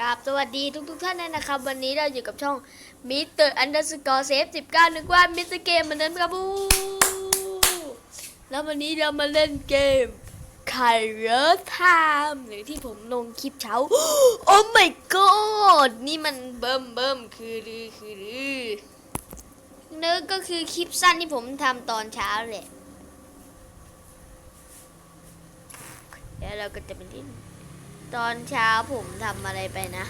กราบสวัสดีทุกทุกๆท่านด้วยนะครับ วันนี้เราอยู่กับช่องมิสเตอร์อันเดอร์สกอร์เซฟสิบเก้านึกว่ามิสเตอร์เกมเหมือนเดิมครับบูแล้ววันนี้เรามาเล่นเกม c a r e r Time หรือที่ผมลงคลิปเช้า โอ้ my god นี่มันเบิ่มเบิ่มคือรือคือรือเนึกก็คือคลิปสั้นที่ผมทำตอนเช้าแหละแล้วเราก็จะไปเล่น ตอนเช้าผมทำอะไรไปนะ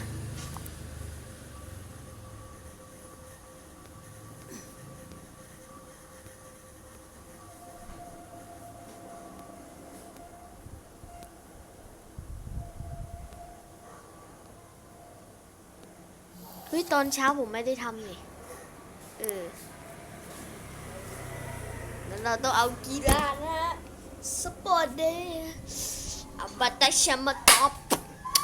เฮ้ย ตอนเช้าผมไม่ได้ทำนี่เออแล้วเราต้องเอากีฬานะฮะสปอร์ตเดย์อับัตตาชัมมาตอบ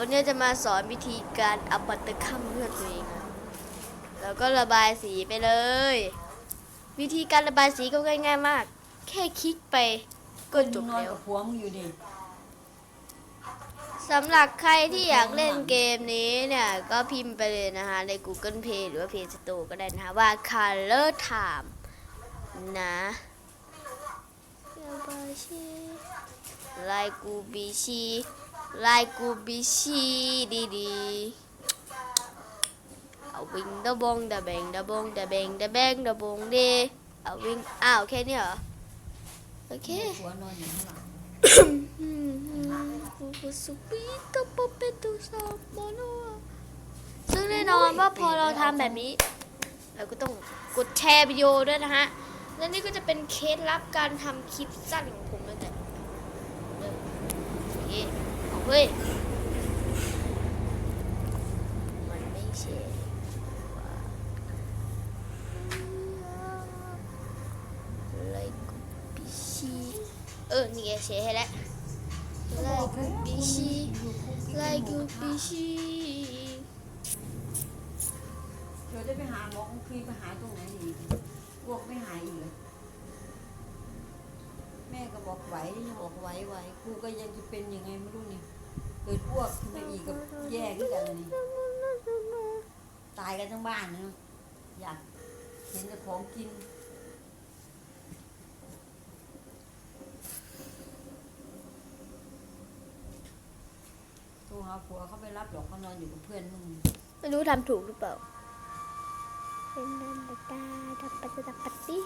วันนี้จะมาสอนวิธีการอัปบัตเตอร์คัมเพื่อตัวเองนะแล้วก็ระบายสีไปเลย วิธีการระบายสีก็ง่ายๆมาก แค่คลิกไปก็จบนอนแล้วกับผัวมึงอยู่ดิสำหรับใครที่อยากเล่นเกมนี้เนี่ย ก็พิมพ์ไปเลยนะคะ ใน Google Play หรือว่า Play Store ก็ได้นะคะว่า Color Time นะลายกูบิชี ลายกูบิชีดีๆเอาวิ่งดะบงดะเบงดะบงดะเบงดะแบงดะบงเดเอาวิ่งอ้าวแค่นี้เหรอ โอเคผัวนอนอยู่ข้างหลังซึ่งแน่นอนว่าพอเราทำแบบนี้ เราก็ต้องกดแชร์วิดีโอด้วยนะฮะ และนี่ก็จะเป็นเคล็ดลับการทำคลิปสั้นของผมนะจ๊ะเริ่ เฮ้ย มันไม่ใช่ว่าอะไรกูปิชีเออ นี่ไงแชร์ให้แล้ว Like a fishy, like a fishy. เดี๋ยวจะไปหาหมอคุยไปหาตรงไหนอีกพวกไม่หายอีกเหรอแม่ก็บอกไหวบอกไหวไหวกูก็ยังจะเป็นยังไงไม่รู้นี่ กิดอ้วกขึ้นมาอีกกับแย่ขึ้นกันนี่ตายกันทั้งบ้านเนะอยากเห็นแต่ของกินโทรหาผัวเขาไปรับหรอกเขานอนอยู่กับเพื่อนมึงไม่รู้ทำถูกหรือเปล่าเป็นนันตาดับปัตดับปัตติ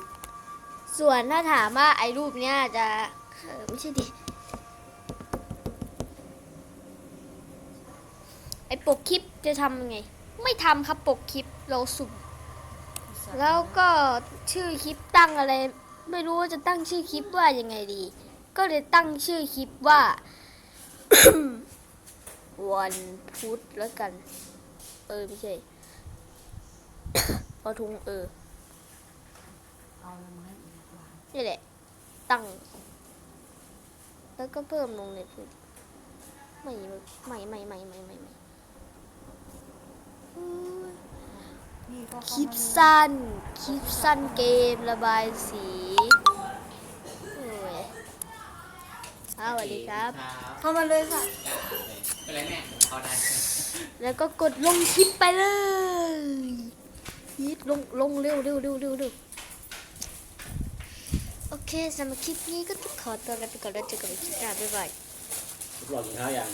ส่วนถ้าถามว่าไอ้รูปเนี้ยจะเออไม่ใช่ดิ ไอ้ปกคลิปจะทำยังไง ไม่ทำครับปกคลิปเราสุ่มแล้วก็ชื่อคลิปตั้งอะไร ไม่รู้ว่าจะตั้งชื่อคลิปว่ายังไงดี ก็เลยตั้งชื่อคลิปว่า วันพุธแล้วกัน เออไม่ใช่ปทุงเออเอาละไม้อีกว่านี่แหละ ตั้ง แล้วก็เพิ่มลงในพื้นไม่ไม่ไม่ไม่ไม่ไม่ไม่อืมพี่ก็ คลิปสั้น คลิปสั้นเกมระบายสีโอ้ยอ้าวสวัสดีครับ เข้ามาเลยค่ะเป็นไรแม่เอาได้ แล้วก็กดลงคลิปไปเลยยิดลงลงเร็วเร็วเร็วเร็วเร็วโอเคสำหรับคลิปนี้ก็ต้องขอตัวลาไปก่อนแล้วเจอกันใหม่คลิปหน้าบ๊ายบายทดลองกินข้าวยัง